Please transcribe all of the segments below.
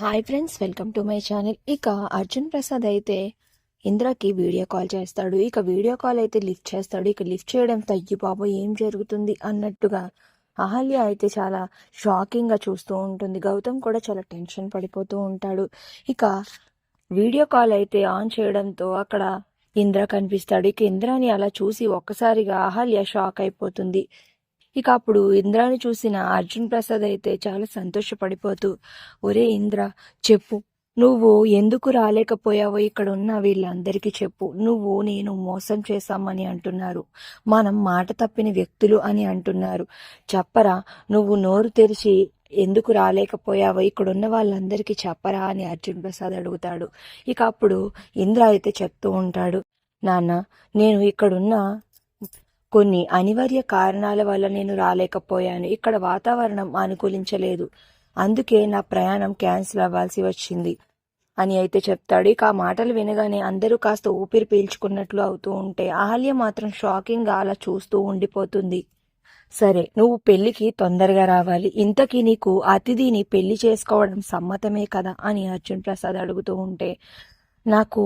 Hi friends welcome to my channel ఇక అర్జున్ ప్రసాద్ అయితే ఇంద్రకి video call చేస్తాడు. ఇక వీడియో కాల్ అయితే లిఫ్ట్ చేస్తాడు. ఇక లిఫ్ట్ చేయడం తగ్గి బాబు ఏం జరుగుతుంది అన్నట్టుగా అహల్య అయితే చాలా షాకింగ్గా చూస్తూ ఉంటుంది. గౌతమ్ కూడా చాలా టెన్షన్ పడిపోతూ ఉంటాడు. ఇక వీడియో కాల్ అయితే ఆన్ చేయడంతో అక్కడ ఇంద్ర కనిపిస్తాడు. ఇక ఇంద్రాని అలా చూసి ఒక్కసారిగా అహల్య షాక్ అయిపోతుంది. ఇక అప్పుడు ఇంద్రాని చూసిన అర్జున్ ప్రసాద్ అయితే చాలా సంతోషపడిపోతూ ఒరే ఇంద్ర చెప్పు. నువ్వు ఎందుకు రాలేకపోయావో ఇక్కడ ఉన్న వీళ్ళందరికీ చెప్పు. నువ్వు నేను మోసం చేశామని అంటున్నారు. మనం మాట తప్పిన వ్యక్తులు అని అంటున్నారు. చెప్పరా నువ్వు నోరు తెరిచి ఎందుకు రాలేకపోయావో ఇక్కడ ఉన్న వాళ్ళందరికీ చెప్పరా అని అర్జున్ ప్రసాద్ అడుగుతాడు. ఇక అప్పుడు ఇంద్ర అయితే చెప్తూ ఉంటాడు నాన్న నేను ఇక్కడున్న కొన్ని అనివార్య కారణాల వల్ల నేను రాలేకపోయాను. ఇక్కడ వాతావరణం అనుకూలించలేదు. అందుకే నా ప్రయాణం క్యాన్సిల్ అవ్వాల్సి వచ్చింది. అని అయితే చెప్తాడు. ఇక ఆ మాటలు వినగానే అందరూ కాస్త ఊపిరి పీల్చుకున్నట్లు అవుతూ ఉంటే అహల్య మాత్రం షాకింగ్గా అలా చూస్తూ ఉండిపోతుంది. సరే నువ్వు పెళ్ళికి తొందరగా రావాలి. ఇంతకీ నీకు అతిథిని పెళ్ళి చేసుకోవడం సమ్మతమే కదా అని అర్జున్ ప్రసాద్ అడుగుతూ ఉంటే నాకు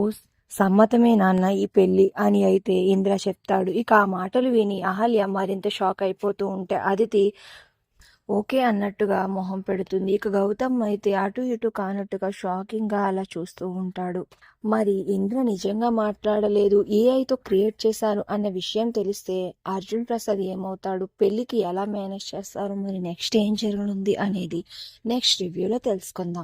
సమ్మతమే నాన్న ఈ పెళ్ళి అని అయితే ఇంద్ర చెప్తాడు. ఇక ఆ మాటలు విని అహల్య మరింత షాక్ అయిపోతూ ఉంటే అదితి ఓకే అన్నట్టుగా మొహం పెడుతుంది. ఇక గౌతమ్ అయితే అటు ఇటు కానట్టుగా షాకింగ్గా అలా చూస్తూ ఉంటాడు. మరి ఇంద్ర నిజంగా మాట్లాడలేదు? ఏఐతో క్రియేట్ చేశారు? అన్న విషయం తెలిస్తే అర్జున్ ప్రసాద్ ఏమవుతాడు? పెళ్ళికి ఎలా మేనేజ్ చేస్తారు? మరి నెక్స్ట్ ఏం జరగనుంది అనేది నెక్స్ట్ రివ్యూలో తెలుసుకుందాం.